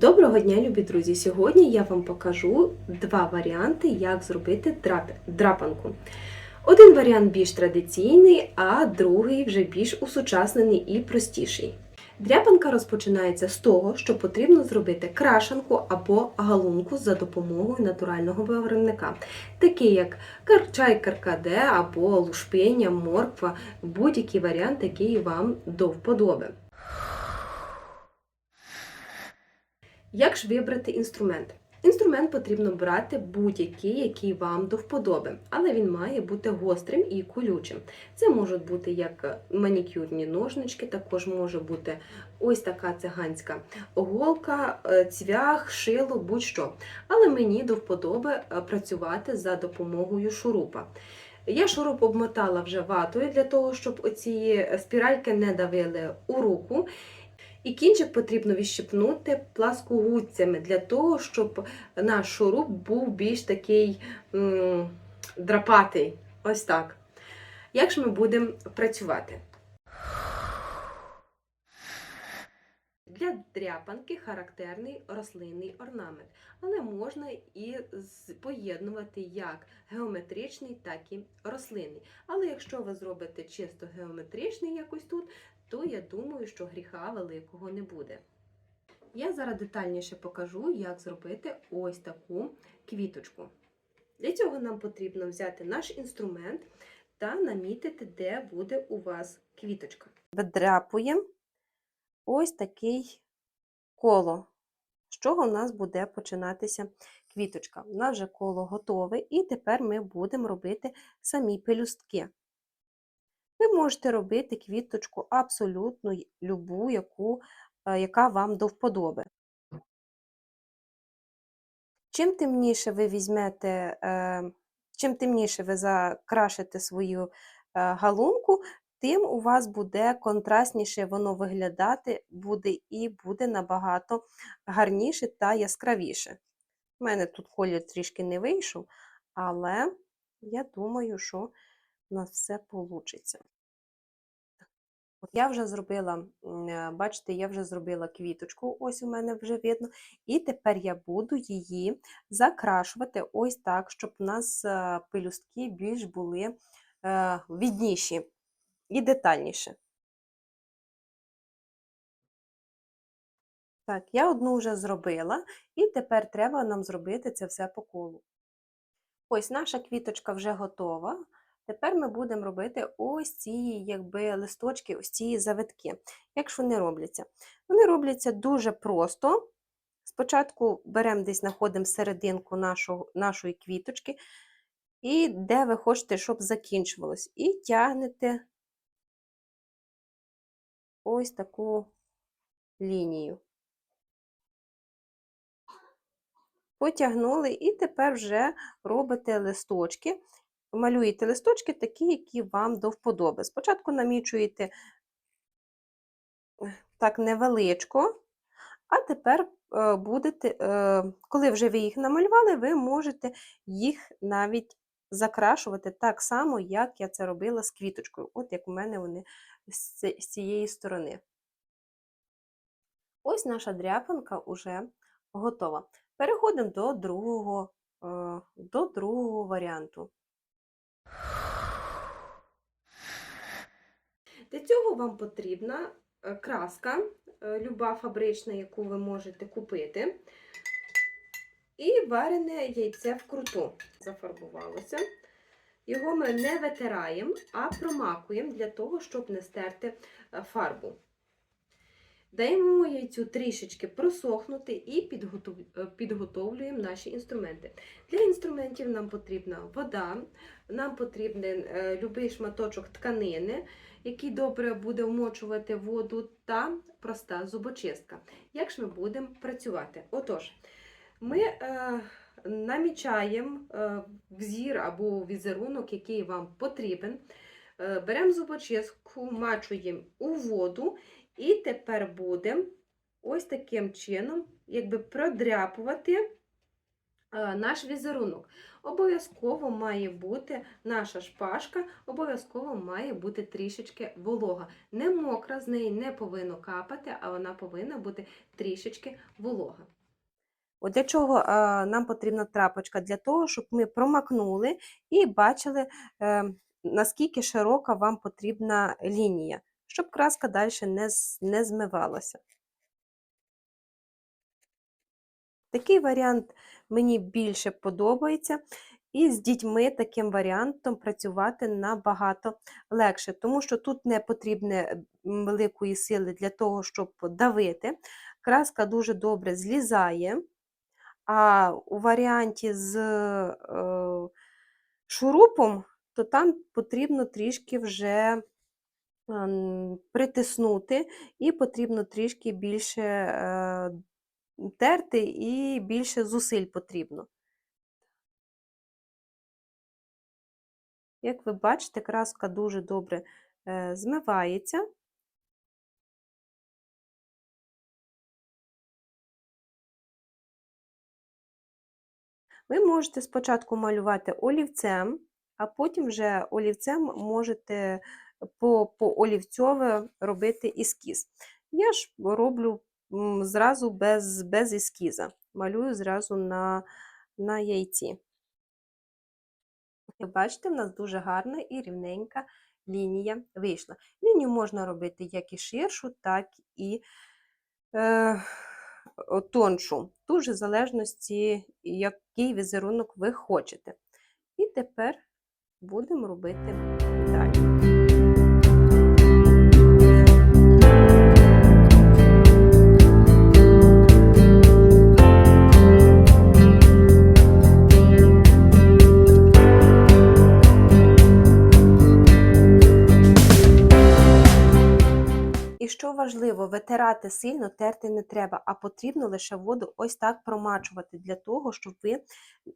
Доброго дня, любі друзі! Сьогодні я вам покажу два варіанти, як зробити драп- драпанку. Один варіант більш традиційний, а другий вже більш усучаснений і простіший. Дряпанка розпочинається з того, що потрібно зробити крашанку або галунку за допомогою натурального виробника, такі як чай каркаде або лушпиня, морква, будь-який варіант, який вам до вподоби. Як ж вибрати інструмент? Інструмент потрібно брати будь-який, який вам до вподоби, але він має бути гострим і колючим. Це можуть бути як манікюрні ножнички, також може бути ось така циганська голка, е, цвях, шило, будь-що. Але мені до вподоби е, працювати за допомогою шурупа. Я шуруп обмотала вже ватою для того, щоб оці спіральки не давили у руку. І кінчик потрібно відщипнути пласкогубцями для того, щоб наш шуруп був більш такий м, драпатий. Ось так. Як ж ми будемо працювати? Для дряпанки характерний рослинний орнамент, але можна і поєднувати як геометричний, так і рослинний. Але якщо ви зробите чисто геометричний якось тут, то я думаю, що гріха великого не буде. Я зараз детальніше покажу, як зробити ось таку квіточку. Для цього нам потрібно взяти наш інструмент та намітити, де буде у вас квіточка. Видряпуємо ось такий коло, з чого в нас буде починатися квіточка. У нас вже коло готове, і тепер ми будемо робити самі пелюстки. Ви можете робити квіточку абсолютно любу, яку, е, яка вам до вподоби. Чим темніше ви візьмете, е, чим темніше ви закрашите свою е, галунку, тим у вас буде контрастніше воно виглядати буде і буде набагато гарніше та яскравіше. У мене тут колір трішки не вийшов, але я думаю, що у нас все вийде. От я вже зробила, е, бачите, я вже зробила квіточку, ось у мене вже видно. І тепер я буду її закрашувати ось так, щоб у нас е, пелюстки більш були е, відніші і детальніші. Так, я одну вже зробила, і тепер треба нам зробити це все по колу. Ось наша квіточка вже готова. Тепер ми будемо робити ось ці якби, листочки, ось ці завитки. Як ж вони робляться? Вони робляться дуже просто. Спочатку беремо десь знаходимо серединку нашого, нашої квіточки, і де ви хочете, щоб закінчувалось. І тягнете ось таку лінію. Потягнули, і тепер вже робите листочки. Малюєте листочки такі, які вам до вподоби. Спочатку намічуєте е, так невеличко, а тепер е, будете, е, коли вже ви їх намалювали, ви можете їх навіть закрашувати так само, як я це робила з квіточкою, от як у мене вони з цієї сторони. Ось наша дряпанка вже готова. Переходимо до другого, до другого варіанту. Для цього вам потрібна е, краска, е, люба фабрична, яку ви можете купити, і варене яйце вкруту зафарбувалося. Його ми не витираємо, а промакуємо для того, щоб не стерти е, фарбу. Даємо яйцю трішечки просохнути і е, підготовлюємо наші інструменти. Для інструментів нам потрібна вода, нам потрібен е, любий шматочок тканини, який добре буде вмочувати воду, та проста зубочистка. Як ж ми будемо працювати? Отож, ми е, намічаємо е, взір або візерунок, який вам потрібен. Е, беремо зубочистку, мачуємо у воду, і тепер будемо ось таким чином якби продряпувати е, наш візерунок. Обов'язково має бути наша шпажка, обов'язково має бути трішечки волога. Не мокра, з неї не повинно капати, а вона повинна бути трішечки волога. От для чого е, нам потрібна трапочка? Для того, щоб ми промакнули і бачили, наскільки широка вам потрібна лінія, щоб краска далі не, не змивалася. Такий варіант мені більше подобається. І з дітьми таким варіантом працювати набагато легше, тому що тут не потрібне великої сили для того, щоб давити. Краска дуже добре злізає. А у варіанті з е, шурупом, то там потрібно трішки вже ем, притиснути, і потрібно трішки більше е, терти, і більше зусиль потрібно. Як ви бачите, краска дуже добре е, змивається. Ви можете спочатку малювати олівцем, а потім вже олівцем можете по, по олівцьове робити ескіз. Я ж роблю зразу без, без ескіза, малюю зразу на, на яйці. Як бачите, в нас дуже гарна і рівненька лінія вийшла. Лінію можна робити як і ширшу, так і е, тоншу. Дуже в залежності, який візерунок ви хочете. І тепер будемо робити далі. І що важливо, витирати сильно терти не треба, а потрібно лише воду ось так промачувати для того, щоб ви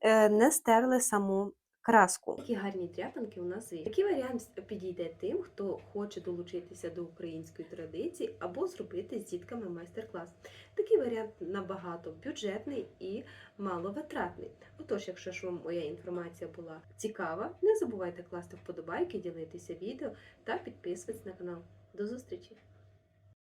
е, не стерли саму краску. Такі гарні тряпинки у нас є. Такий варіант підійде тим, хто хоче долучитися до української традиції або зробити з дітками майстер-клас. Такий варіант набагато бюджетний і маловитратний. Отож, якщо ж вам моя інформація була цікава, не забувайте класти вподобайки, ділитися відео та підписуватись на канал. До зустрічі!